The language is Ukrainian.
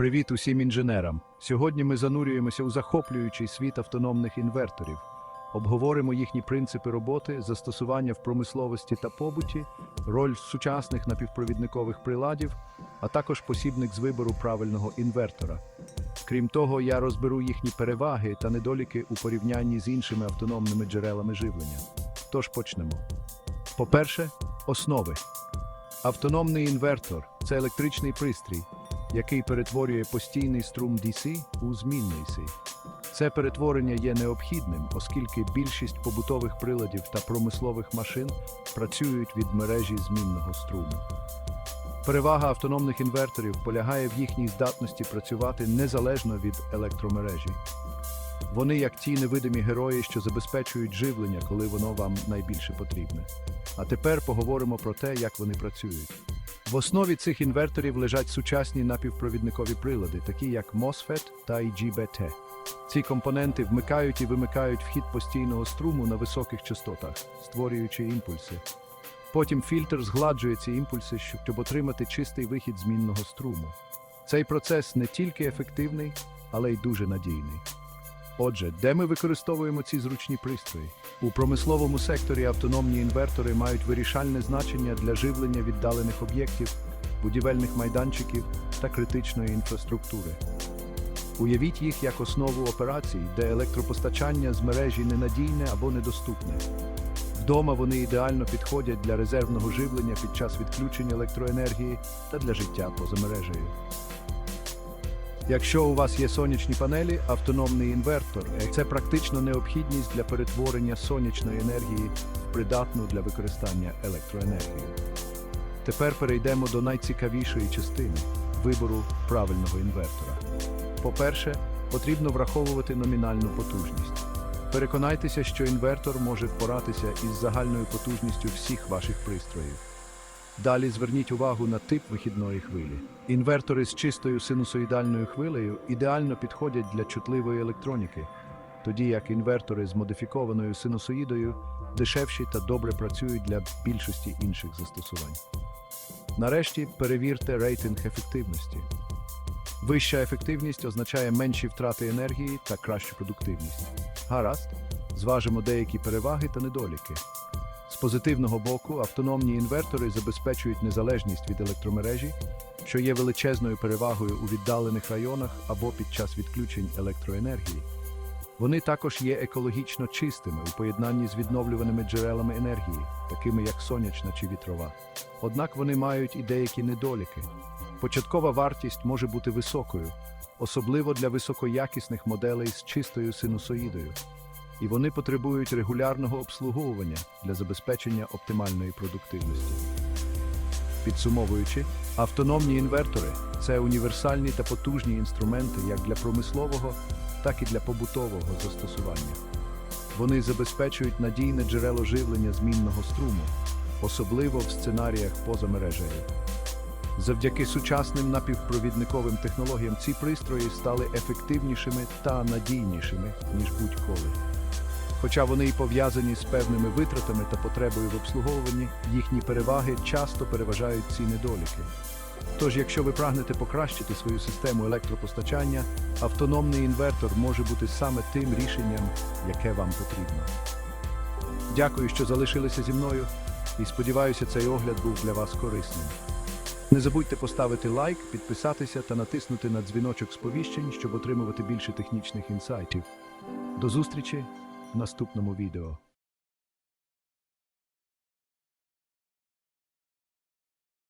Привіт усім інженерам! Сьогодні ми занурюємося у захоплюючий світ автономних інверторів. Обговоримо їхні принципи роботи, застосування в промисловості та побуті, роль сучасних напівпровідникових приладів, а також посібник з вибору правильного інвертора. Крім того, я розберу їхні переваги та недоліки у порівнянні з іншими автономними джерелами живлення. Тож почнемо. По-перше, основи. Автономний інвертор це електричний пристрій, який перетворює постійний струм DC у змінний C. Це перетворення є необхідним, оскільки більшість побутових приладів та промислових машин працюють від мережі змінного струму. Перевага автономних інверторів полягає в їхній здатності працювати незалежно від електромережі. Вони як ті невидимі герої, що забезпечують живлення, коли воно вам найбільше потрібне. А тепер поговоримо про те, як вони працюють. В основі цих інверторів лежать сучасні напівпровідникові прилади, такі як MOSFET та IGBT. Ці компоненти вмикають і вимикають вхід постійного струму на високих частотах, створюючи імпульси. Потім фільтр згладжує ці імпульси, щоб отримати чистий вихід змінного струму. Цей процес не тільки ефективний, але й дуже надійний. Отже, де ми використовуємо ці зручні пристрої? У промисловому секторі автономні інвертори мають вирішальне значення для живлення віддалених об'єктів, будівельних майданчиків та критичної інфраструктури. Уявіть їх як основу операцій, де електропостачання з мережі ненадійне або недоступне. Вдома вони ідеально підходять для резервного живлення під час відключення електроенергії та для життя поза мережею. Якщо у вас є сонячні панелі, автономний інвертор це практично необхідність для перетворення сонячної енергії в придатну для використання електроенергії. Тепер перейдемо до найцікавішої частини вибору правильного інвертора. По-перше, потрібно враховувати номінальну потужність. Переконайтеся, що інвертор може впоратися із загальною потужністю всіх ваших пристроїв. Далі зверніть увагу на тип вихідної хвилі. Інвертори з чистою синусоїдальною хвилею ідеально підходять для чутливої електроніки, тоді як інвертори з модифікованою синусоїдою дешевші та добре працюють для більшості інших застосувань. Нарешті перевірте рейтинг ефективності. Вища ефективність означає менші втрати енергії та кращу продуктивність. Гаразд, зважимо деякі переваги та недоліки. З позитивного боку, автономні інвертори забезпечують незалежність від електромережі, що є величезною перевагою у віддалених районах або під час відключень електроенергії. Вони також є екологічно чистими у поєднанні з відновлюваними джерелами енергії, такими як сонячна чи вітрова. Однак вони мають і деякі недоліки. Початкова вартість може бути високою, особливо для високоякісних моделей з чистою синусоїдою і вони потребують регулярного обслуговування для забезпечення оптимальної продуктивності. Підсумовуючи, автономні інвертори це універсальні та потужні інструменти як для промислового, так і для побутового застосування. Вони забезпечують надійне джерело живлення змінного струму, особливо в сценаріях поза мережею. Завдяки сучасним напівпровідниковим технологіям ці пристрої стали ефективнішими та надійнішими, ніж будь-коли. Хоча вони і пов'язані з певними витратами та потребою в обслуговуванні, їхні переваги часто переважають ці недоліки. Тож, якщо ви прагнете покращити свою систему електропостачання, автономний інвертор може бути саме тим рішенням, яке вам потрібно. Дякую, що залишилися зі мною, і сподіваюся, цей огляд був для вас корисним. Не забудьте поставити лайк, підписатися та натиснути на дзвіночок сповіщень, щоб отримувати більше технічних інсайтів. До зустрічі наступному відео.